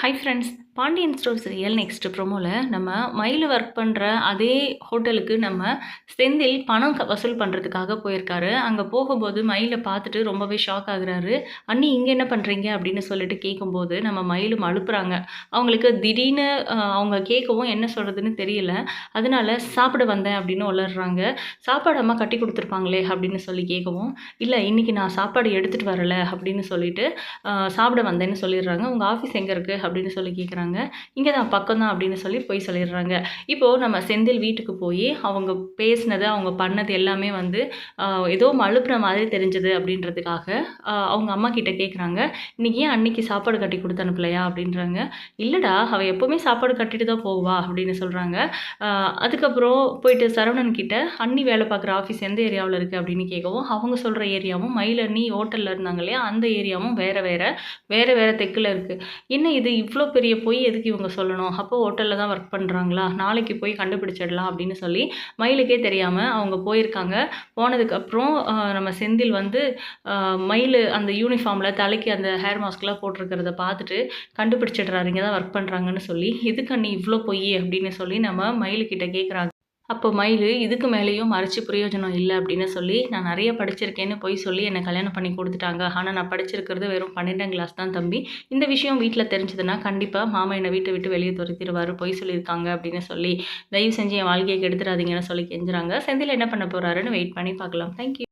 Hi friends Pandian store serial next ப்ரோமோவில் நம்ம மயில் work பண்ணுற அதே ஹோட்டலுக்கு நம்ம செந்தில் பணம் க- வசூல் பண்ணுறதுக்காக போயிருக்காரு. அங்கே போகும்போது மயிலை பார்த்துட்டு ரொம்பவே ஷாக் ஆகுறாரு. அண்ணி இங்கே என்ன பண்ணுறீங்க அப்படின்னு சொல்லிட்டு கேட்கும்போது நம்ம மயிலும் அழுப்புறாங்க. அவங்களுக்கு திடீர்னு அவங்க கேட்கவும் என்ன சொல்கிறதுன்னு தெரியல. அதனால சாப்பிட வந்தேன் அப்படின்னு உளர்றாங்க சாப்பாடு அம்மா கட்டி கொடுத்துருப்பாங்களே அப்படின்னு சொல்லி கேட்கவும் இல்லை இன்னைக்கு நான் சாப்பாடு எடுத்துகிட்டு வரலை அப்படின்னு சொல்லிட்டு சாப்பிட வந்தேன்னு சொல்லிடுறாங்க. உங்கள் ஆஃபீஸ் எங்கே இருக்குது அப்படின்னு சொல்லி கேட்குறாங்க இங்கே தான் பக்கம் தான் அப்படின்னு சொல்லி போய் சொல்லிடுறாங்க. இப்போது நம்ம செந்தில் வீட்டுக்கு போய் அவங்க பேசினது அவங்க பண்ணது எல்லாமே வந்து ஏதோ மழுப்புற மாதிரி தெரிஞ்சது அப்படின்றதுக்காக அவங்க அம்மா கிட்ட கேட்குறாங்க இன்னைக்கு ஏன் அன்னைக்கு சாப்பாடு கட்டி கொடுத்து அனுப்பலையா? அப்படின்றாங்க. இல்லைடா அவள் எப்போவுமே சாப்பாடு கட்டிட்டு தான் போவா அப்படின்னு சொல்கிறாங்க அதுக்கப்புறம் போயிட்டு சரவணன் கிட்ட அண்ணி வேலை பார்க்குற ஆஃபீஸ் எந்த ஏரியாவில் இருக்குது அப்படின்னு கேட்கவும் அவங்க சொல்கிற ஏரியாவும் மயிலண்ணி ஹோட்டலில் இருந்தாங்க இல்லையா? அந்த ஏரியாவும் வேறு வேறு வேறு வேறு தெற்கில் இருக்குது என்ன இது? இவ்வளோ பெரிய பொய் எதுக்கு இவங்க சொல்லணும்? அப்போ ஹோட்டலில் தான் ஒர்க் பண்ணுறாங்களா நாளைக்கு போய் கண்டுபிடிச்சிடலாம் அப்படின்னு சொல்லி மயிலுக்கே தெரியாமல் அவங்க போயிருக்காங்க. போனதுக்கப்புறம் நம்ம செந்தில் வந்து மயில் அந்த யூனிஃபார்மில் தலைக்கு அந்த ஹேர் மாஸ்க்லாம் போட்டிருக்கிறத பார்த்துட்டு கண்டுபிடிச்சிடுறாரு இங்கே தான் ஒர்க் பண்ணுறாங்கன்னு சொல்லி. இதுக்கு நீ இவ்வளோ பொய் அப்படின்னு சொல்லி நம்ம மயிலுக்கிட்ட கேட்குறாங்க அப்போ மயில் இதுக்கு மேலேயும் மறைச்சு பிரயோஜனம் இல்லை அப்படின்னு சொல்லி நான் நிறைய படிச்சிருக்கேன்னு போய் சொல்லி என்னை கல்யாணம் பண்ணி கொடுத்துட்டாங்க. ஆனால் நான் படிச்சிருக்கிறது வெறும் பன்னெண்டாம் கிளாஸ் தான் தம்பி. இந்த விஷயம் வீட்டில் தெரிஞ்சதுன்னா கண்டிப்பாக மாமா என்னை வீட்டை விட்டு வெளியே துரத்திடுவார். பொய் சொல்லியிருக்காங்க அப்படின்னு சொல்லி தயவு செஞ்சு என் வாழ்க்கையை கெடுத்துடாதீங்கன்னு சொல்லி கெஞ்சுறாங்க. செந்தில் என்ன பண்ண போகிறாருன்னு வெயிட் பண்ணி பார்க்கலாம். தேங்க்யூ